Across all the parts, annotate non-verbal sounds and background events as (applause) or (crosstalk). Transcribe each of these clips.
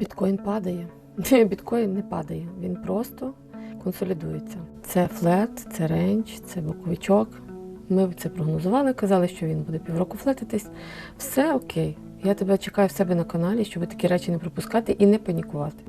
Біткоін падає. (laughs) Біткоін не падає, він просто консолідується. Це флет, це ренч, це боковичок. Ми це прогнозували, казали, що він буде півроку флетитись. Все окей. Я тебе чекаю в себе на каналі, щоб такі речі не пропускати і не панікувати.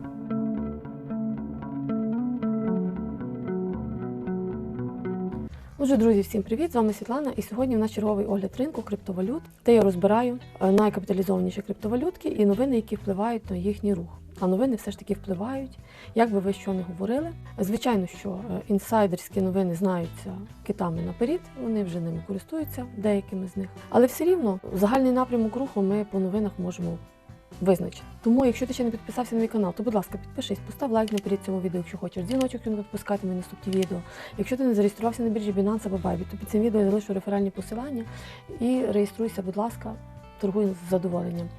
Отже, друзі, всім привіт! З вами Світлана. І сьогодні в нас черговий огляд ринку криптовалют, де я розбираю е, найкапіталізованіші криптовалютки і новини, які впливають на їхній рух. А новини все ж таки впливають, як би ви що не говорили. Звичайно, що е, інсайдерські новини знаються китами наперед, вони вже ними користуються, деякими з них. Але все рівно загальний напрямок руху ми по новинах можемо визначити. Тому, якщо ти ще не підписався на мій канал, то будь ласка, підпишись, постав лайк наперед цьому відео, якщо хочеш. Дзвіночок, щоб не відпускати мої наступні відео. Якщо ти не зареєструвався на біржі Binance або Bybit, то під цим відео я залишу реферальні посилання і реєструйся, будь ласка, торгуй з задоволенням.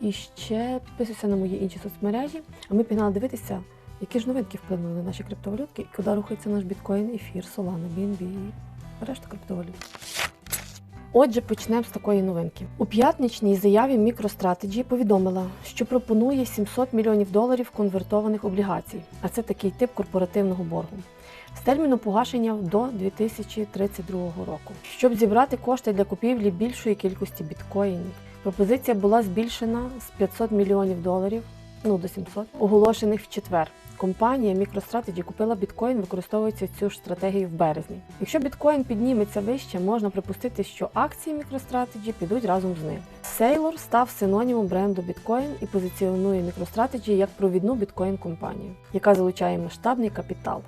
І ще підписуйся на мої інші соцмережі, а ми пігнали дивитися, які ж новинки вплинули на наші криптовалютки, і куди рухається наш біткоін, ефір, Solana, BNB і решта криптовалют. Отже, почнемо з такої новинки. У п'ятничній заяві MicroStrategy повідомила, що пропонує 700 мільйонів доларів конвертованих облігацій, а це такий тип корпоративного боргу. З терміну погашення до 2032 року, щоб зібрати кошти для купівлі більшої кількості біткоїнів. Пропозиція була збільшена з 500 мільйонів доларів ну до 700, оголошених в четвер. Компанія MicroStrategy купила біткоін, використовуючи цю ж стратегію в березні. Якщо біткоін підніметься вище, можна припустити, що акції MicroStrategy підуть разом з ним. Sailor став синонімом бренду біткоін і позиціонує MicroStrategy як провідну біткоін-компанію, яка залучає масштабний капітал.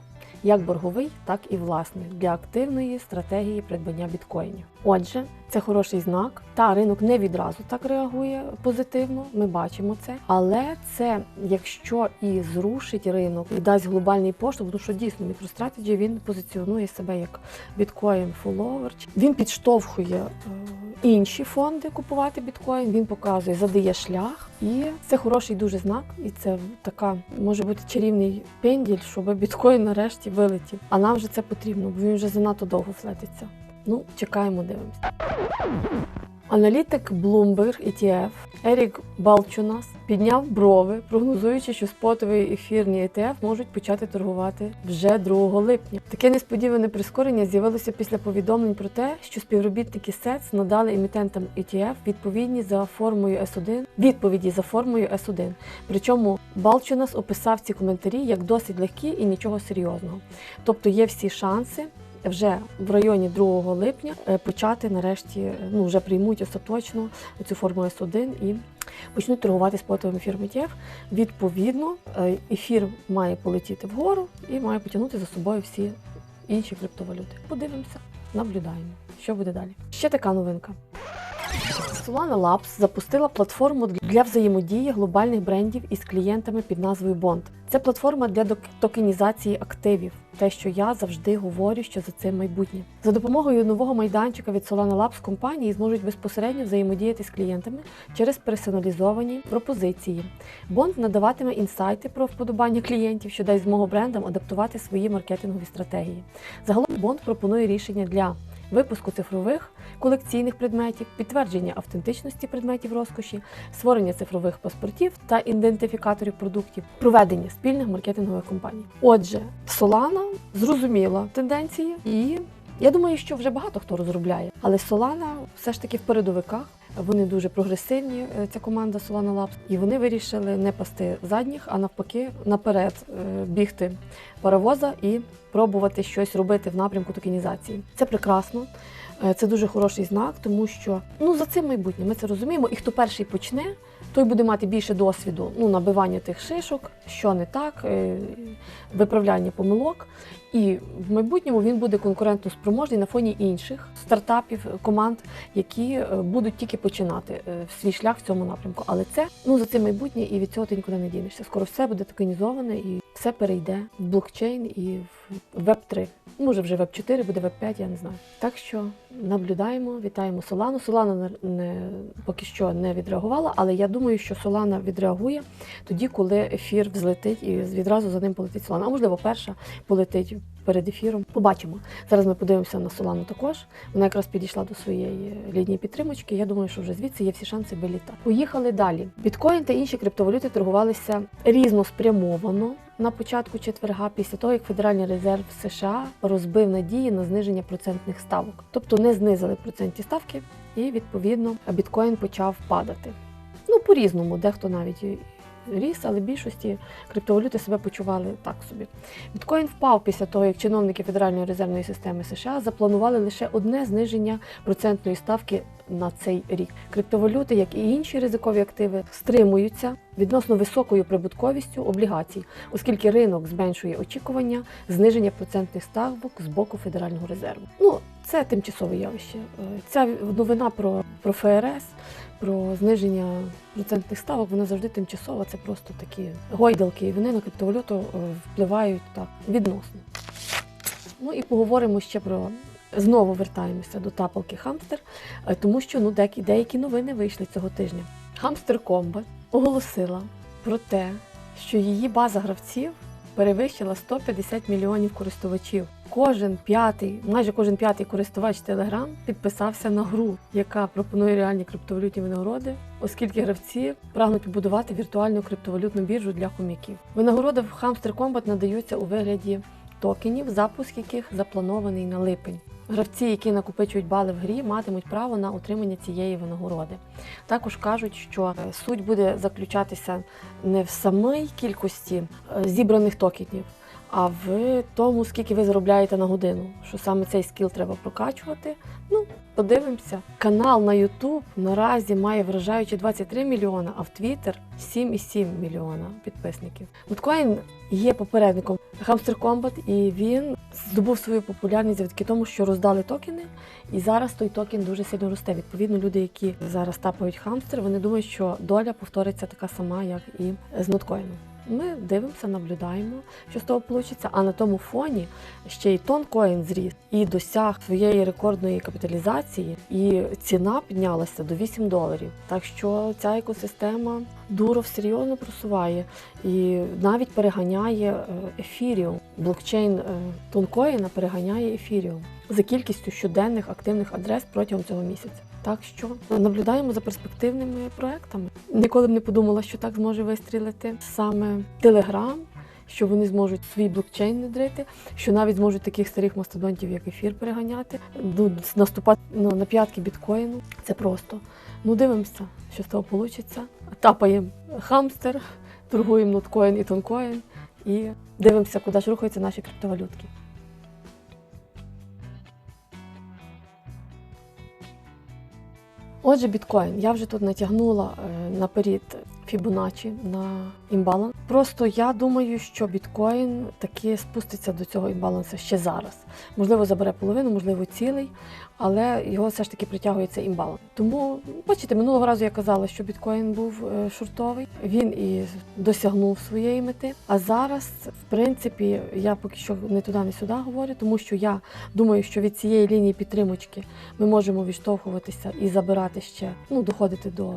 Як борговий, так і власний для активної стратегії придбання біткоїнів. Отже, це хороший знак. Та ринок не відразу так реагує позитивно. Ми бачимо це. Але це якщо і зрушить ринок і дасть глобальний поштовх, тому що дійсно MicroStrategy він позиціонує себе як біткоін фоловер. Він підштовхує е, інші фонди купувати біткоін. Він показує, задає шлях, і це хороший дуже знак. І це така може бути чарівний пенділь, щоб біткоін нарешті вилетів. А нам вже це потрібно, бо він вже занадто довго флетиться. Ну, чекаємо, дивимося. Аналітик Bloomberg ETF Ерік Балчунас підняв брови, прогнозуючи, що спотові ефірні ETF можуть почати торгувати вже 2 липня. Таке несподіване прискорення з'явилося після повідомлень про те, що співробітники SEC надали емітентам ETF відповідні за формою S1 відповіді за формою S1. Причому Балчунас описав ці коментарі як досить легкі і нічого серйозного. Тобто є всі шанси вже в районі 2 липня е, почати нарешті, е, ну вже приймуть остаточно цю форму С1 і почнуть торгувати спотовим ефіром ETF. Відповідно, е, ефір має полетіти вгору і має потягнути за собою всі інші криптовалюти. Подивимося, наблюдаємо, що буде далі. Ще така новинка. Solana Labs запустила платформу для взаємодії глобальних брендів із клієнтами під назвою Bond. Це платформа для токенізації активів. Те, що я завжди говорю, що за цим майбутнє. За допомогою нового майданчика від Solana Labs компанії зможуть безпосередньо взаємодіяти з клієнтами через персоналізовані пропозиції. Бонд надаватиме інсайти про вподобання клієнтів, що дасть змогу брендам адаптувати свої маркетингові стратегії. Загалом Бонд пропонує рішення для випуску цифрових колекційних предметів, підтвердження автентичності предметів розкоші, створення цифрових паспортів та ідентифікаторів продуктів, проведення спільних маркетингових кампаній. Отже, Solana зрозуміла тенденції, і я думаю, що вже багато хто розробляє, але Solana все ж таки в передовиках. Вони дуже прогресивні, е, ця команда Solana Labs, і вони вирішили не пасти задніх, а навпаки, наперед е, бігти паровоза і пробувати щось робити в напрямку токенізації. Це прекрасно. Е, Це дуже хороший знак, тому що ну за цим майбутнє ми це розуміємо. І хто перший почне, той буде мати більше досвіду ну, набивання тих шишок, що не так, е, виправляння помилок. І в майбутньому він буде конкурентно спроможний на фоні інших стартапів, команд, які е, будуть тільки починати е, свій шлях в цьому напрямку. Але це ну за це майбутнє, і від цього ти нікуди не дінешся. Скоро все буде токенізоване і все перейде в блокчейн і в Web 3. Може вже Web 4, буде Web 5, я не знаю. Так що наблюдаємо, вітаємо Солану. Солана не, поки що не відреагувала, але я думаю, що Солана відреагує тоді, коли ефір взлетить і відразу за ним полетить Солана. А можливо, перша полетить перед ефіром. Побачимо. Зараз ми подивимося на Солану також. Вона якраз підійшла до своєї лінії підтримочки. Я думаю, що вже звідси є всі шанси вилітати. Поїхали далі. Біткоін та інші криптовалюти торгувалися різноспрямовано. На початку четверга, після того як Федеральний резерв США розбив надії на зниження процентних ставок, тобто не знизили процентні ставки, і відповідно біткоін почав падати. Ну по-різному, дехто навіть ріс, але більшості криптовалюти себе почували так собі. Біткоін впав після того, як чиновники Федеральної резервної системи США запланували лише одне зниження процентної ставки на цей рік. Криптовалюти, як і інші ризикові активи, стримуються відносно високою прибутковістю облігацій, оскільки ринок зменшує очікування зниження процентних ставок з боку Федерального резерву. Ну це тимчасове явище. Е, Ця новина про, про ФРС. Про зниження процентних ставок вона завжди тимчасова. Це просто такі гойдалки, і вони на криптовалюту е, впливають так відносно. Ну і поговоримо ще про знову вертаємося до тапалки Хамстер, е, тому що ну деякі, деякі новини вийшли цього тижня. Хамстер Комбат оголосила про те, що її база гравців перевищила 150 мільйонів користувачів. Кожен п'ятий, майже кожен п'ятий користувач Telegram підписався на гру, яка пропонує реальні криптовалютні винагороди, оскільки гравці прагнуть побудувати віртуальну криптовалютну біржу для хомяків. Винагороди в Hamster Combat надаються у вигляді токенів, запуск яких запланований на липень. Гравці, які накопичують бали в грі, матимуть право на отримання цієї винагороди. Також кажуть, що е, суть буде заключатися не в самій кількості е, зібраних токенів, а в тому, скільки ви заробляєте на годину. Що саме цей скіл треба прокачувати. Ну, подивимося. Канал на YouTube наразі має вражаючі 23 мільйона, а в Twitter 7,7 мільйона підписників. Біткоін є попередником Hamster Combat, і він здобув свою популярність завдяки тому, що роздали токени, і зараз той токен дуже сильно росте. Відповідно, люди, які зараз тапають хамстер, вони думають, що доля повториться така сама, як і з ноткоїном. Ми дивимося, наблюдаємо, що з того вийде. А на тому фоні ще й тонкоін зріс і досяг своєї рекордної капіталізації, і ціна піднялася до 8 доларів. Так що ця екосистема Дуров серйозно просуває і навіть переганяє ефіріум. Блокчейн е, тонкоїна переганяє ефіріум за кількістю щоденних активних адрес протягом цього місяця. Так що наблюдаємо за перспективними проектами. Ніколи б не подумала, що так зможе вистрілити саме Telegram, що вони зможуть свій блокчейн внедрити, що навіть зможуть таких старих мастодонтів, як ефір, переганяти, наступати ну, на п'ятки біткоїну. Це просто. Ну, дивимося, що з того вийде. Тапаємо хамстер, торгуємо ноткоін і тонкоін і дивимося, куди ж рухаються наші криптовалютки. Отже, біткоін. Я вже тут натягнула е, наперед Фібоначчі на імбаланс. Просто я думаю, що біткоін таки спуститься до цього імбалансу ще зараз. Можливо, забере половину, можливо, цілий, але його все ж таки притягує цей імбаланс. Тому, бачите, минулого разу я казала, що біткоін був е, шортовий, він і досягнув своєї мети. А зараз, в принципі, я поки що не туди, не сюди говорю, тому що я думаю, що від цієї лінії підтримочки ми можемо відштовхуватися і забирати ще, ну, доходити до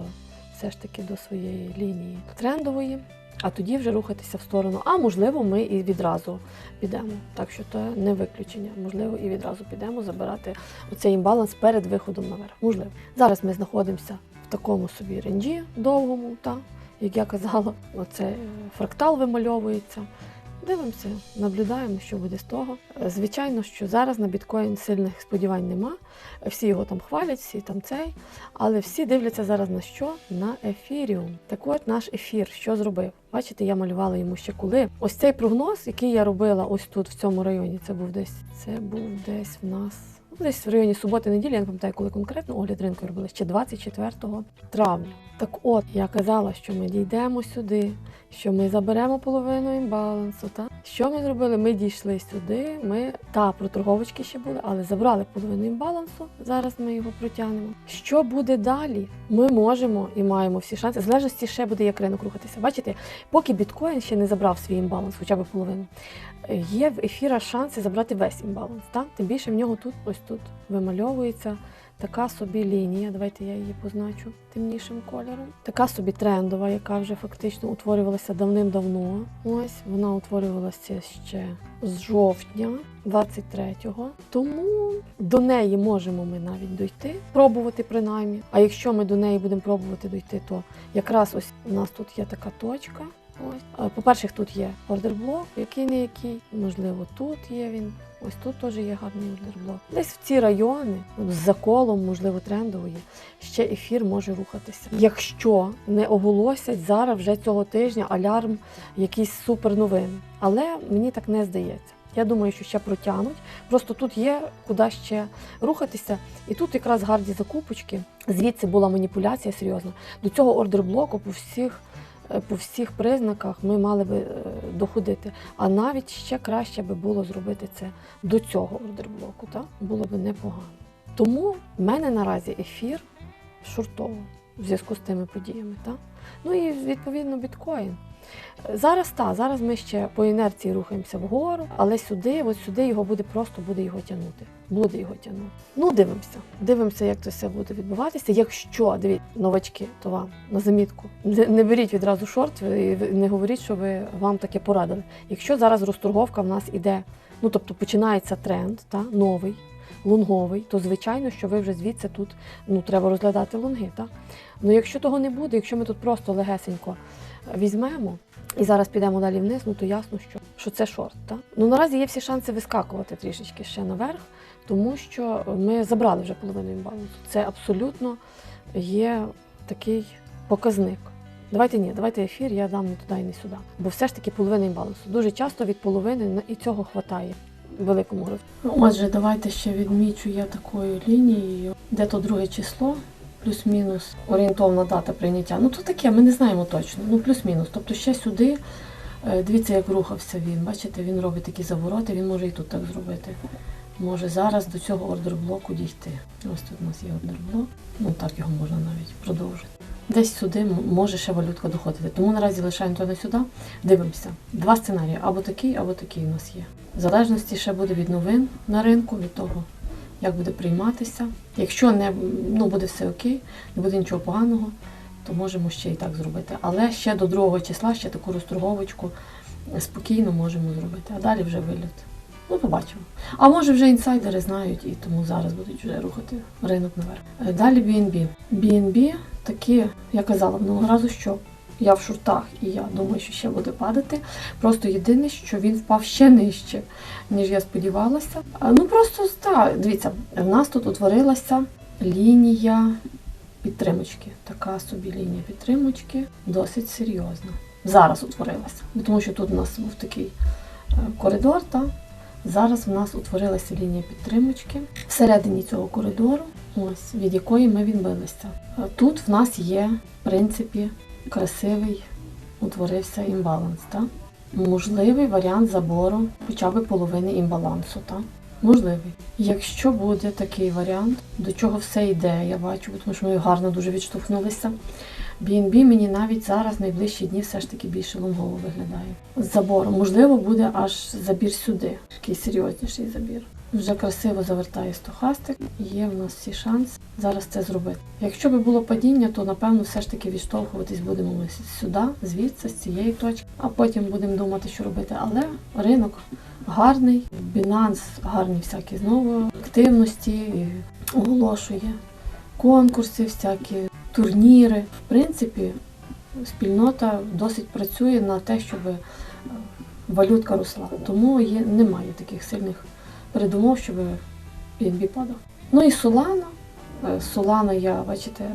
все ж таки до своєї лінії трендової, а тоді вже рухатися в сторону. А можливо, ми і відразу підемо. Так що це не виключення. Можливо, і відразу підемо забирати оцей імбаланс перед виходом наверх. Можливо. Зараз ми знаходимося в такому собі ренджі довгому, та, як я казала, оце фрактал вимальовується. Дивимося, наблюдаємо, що буде з того. Звичайно, що зараз на біткоін сильних сподівань нема. Всі його там хвалять, всі там цей, але всі дивляться зараз на що? На ефіріум. Так от наш ефір, що зробив? Бачите, я малювала йому ще коли. Ось цей прогноз, який я робила ось тут, в цьому районі, це був десь. Це був десь в нас. Ну, Десь в районі суботи-неділі, я не пам'ятаю, коли конкретно огляд ринку робили, ще 24 травня. Так от, я казала, що ми дійдемо сюди, що ми заберемо половину імбалансу. Та? Що ми зробили? Ми дійшли сюди. Ми та проторговочки ще були, але забрали половину імбалансу. Зараз ми його протягнемо. Що буде далі? Ми можемо і маємо всі шанси. В залежності ще буде як ринок рухатися. Бачите, поки біткоін ще не забрав свій імбаланс, хоча б половину. Є в ефіра шанси забрати весь імбаланс. Та? Тим більше в нього тут, ось тут вимальовується така собі лінія. Давайте я її позначу темнішим кольором. Така собі трендова, яка вже фактично утворювалася давним-давно. Ось вона утворювалася ще з жовтня 23-го. Тому до неї можемо ми навіть дойти, пробувати принаймні. А якщо ми до неї будемо пробувати дойти, то якраз ось у нас тут є така точка. Ось. Е, По-перше, тут є ордерблок, який не який. Можливо, тут є він. Ось тут теж є гарний ордерблок. Десь в ці райони, з заколом, можливо, трендової, ще ефір може рухатися. Якщо не оголосять зараз вже цього тижня алярм якийсь супер новин. Але мені так не здається. Я думаю, що ще протягнуть. Просто тут є куди ще рухатися. І тут якраз гарні закупочки. Звідси була маніпуляція серйозна. До цього ордерблоку по всіх, по всіх признаках ми мали би е, доходити. А навіть ще краще би було зробити це до цього ордерблоку. Так? Було б непогано. Тому в мене наразі ефір шортово в зв'язку з тими подіями. Так? Ну і відповідно біткоін. Зараз так, зараз ми ще по інерції рухаємося вгору, але сюди, от сюди його буде просто буде його тягнути. Буде його тягнути. Ну, дивимося. Дивимося, як це все буде відбуватися. Якщо дивіться, новачки, то вам на замітку. Не, не беріть відразу шорт і не говоріть, що ви вам таке порадили. Якщо зараз розторговка в нас іде, ну тобто починається тренд, та, новий, лонговий, то звичайно, що ви вже звідси тут ну, треба розглядати лонги. Та? Ну якщо того не буде, якщо ми тут просто легесенько візьмемо і зараз підемо далі вниз, ну то ясно, що, що це шорт. Так? Ну наразі є всі шанси вискакувати трішечки ще наверх, тому що ми забрали вже половину імбалансу. Це абсолютно є такий показник. Давайте ні, давайте ефір, я дам не туди і не сюди. Бо все ж таки половина імбалансу. Дуже часто від половини і цього хватає великому гравцю. Ну, отже, давайте ще відмічу я такою лінією, де то друге число, плюс-мінус орієнтовна дата прийняття. Ну то таке, ми не знаємо точно. Ну плюс-мінус. Тобто ще сюди. е, Дивіться, як рухався він. Бачите, він робить такі завороти, він може і тут так зробити. Може зараз до цього ордерблоку дійти. Ось тут у нас є ордерблок. Ну так його можна навіть продовжити. Десь сюди може ще валютка доходити. Тому наразі лишаємо туди сюди. Дивимося. Два сценарії: або такий, або такий у нас є. В залежності ще буде від новин на ринку, від того, як буде прийматися. Якщо не ну, буде все окей, не буде нічого поганого, то можемо ще і так зробити. Але ще до другого числа, ще таку розторговочку спокійно можемо зробити. А далі вже виліт. Ну, побачимо. А може вже інсайдери знають і тому зараз будуть вже рухати ринок наверх. Е, Далі BNB. BNB такі, я казала минулого разу, що я в шортах і я думаю, що ще буде падати. Просто єдине, що він впав ще нижче, ніж я сподівалася. Ну просто так, дивіться, в нас тут утворилася лінія підтримочки. Така собі лінія підтримочки, досить серйозна. Зараз утворилася. Ну, Тому що тут у нас був такий е, коридор, та зараз в нас утворилася лінія підтримочки всередині цього коридору, ось від якої ми відбилися. Е, Тут в нас є, в принципі, красивий утворився імбаланс. Та? Можливий варіант забору хоча б половини імбалансу. Та? Можливий. Якщо буде такий варіант, до чого все йде, я бачу, тому що ми гарно дуже відштовхнулися. BNB мені навіть зараз найближчі дні все ж таки більше лонгово виглядає. З забором. Можливо, буде аж забір сюди, такий серйозніший забір. Вже красиво завертає стохастик, є в нас всі шанси зараз це зробити. Якщо би було падіння, то напевно все ж таки відштовхуватись будемо ми сюди, звідси, з цієї точки, а потім будемо думати, що робити. Але ринок гарний, Binance гарні всякі знову активності оголошує, конкурси, всякі турніри. В принципі, спільнота досить працює на те, щоб е, валютка росла. Тому є, немає таких сильних передумов, щоб BNB падав. Ну і Solana. Е, Solana, я, бачите,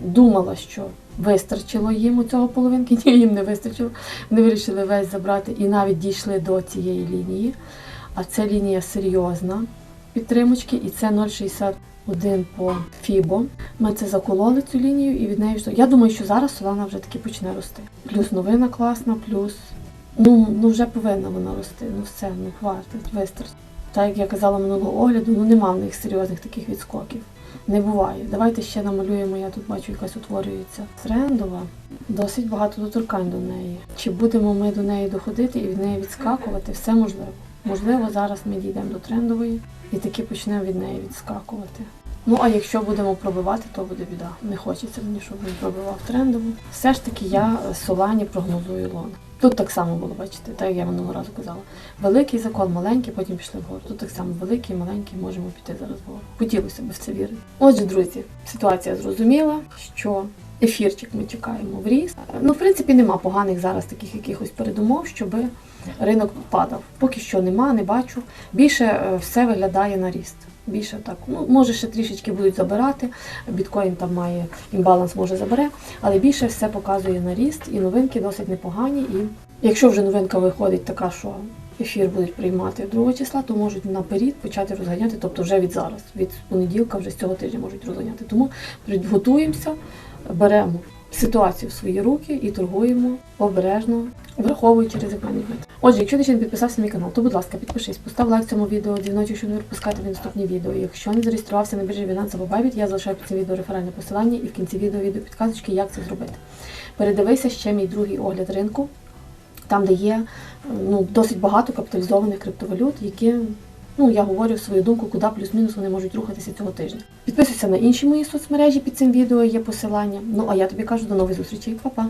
думала, що вистачило їм у цього половинки, (laughs) ні, їм не вистачило. Вони вирішили весь забрати і навіть дійшли до цієї лінії. А це лінія серйозна підтримочки, і це 0,61 по FIBO. Ми це закололи цю лінію і від неї вже. Я думаю, що зараз Solana вже таки почне рости. Плюс новина класна, плюс ну, ну вже повинна вона рости. Ну все, ну хватить, вистачить. Так як я казала минулого огляду, ну нема в них серйозних таких відскоків. Не буває. Давайте ще намалюємо, я тут бачу, якась утворюється трендова. Досить багато доторкань до неї. Чи будемо ми до неї доходити і від неї відскакувати, все можливо. Можливо, зараз ми дійдемо до трендової і таки почнемо від неї відскакувати. Ну а якщо будемо пробивати, то буде біда. Не хочеться мені, щоб він пробивав трендово. Все ж таки я Солані прогнозую лон. Тут так само було, бачите, так як я минулого разу казала. Великий закон, маленький, потім пішли вгору. Тут так само великий, маленький, можемо піти зараз вгору. Хотілося б в це вірити. Отже, друзі, ситуація зрозуміла, що ефірчик ми чекаємо в ріст. Ну, в принципі, нема поганих зараз таких якихось передумов, щоб ринок падав. Поки що нема, не бачу. Більше е, все виглядає на ріст. Більше так, ну може ще трішечки будуть забирати. Біткоін там має імбаланс, може забере, але більше все показує на ріст, і новинки досить непогані. І якщо вже новинка виходить така, що ефір будуть приймати 2 числа, то можуть наперед почати розганяти, тобто вже від зараз, від понеділка, вже з цього тижня можуть розганяти. Тому підготуємося, беремо ситуацію в свої руки і торгуємо обережно, враховуючи ризиковані методи. Отже, якщо ти ще не підписався на мій канал, то будь ласка, підпишись, постав лайк цьому відео, дзвіночок, щоб не пропускати наступні відео. Якщо не зареєструвався на біржі Binance або Bybit, я залишаю під цим відео реферальне посилання і в кінці відео відео підказочки, як це зробити. Передивися ще мій другий огляд ринку, там, де є ну, досить багато капіталізованих криптовалют, які ну, я говорю свою думку, куди плюс-мінус вони можуть рухатися цього тижня. Підписуйся на інші мої соцмережі під цим відео, є посилання. Ну а я тобі кажу до нових зустрічей, Па-па!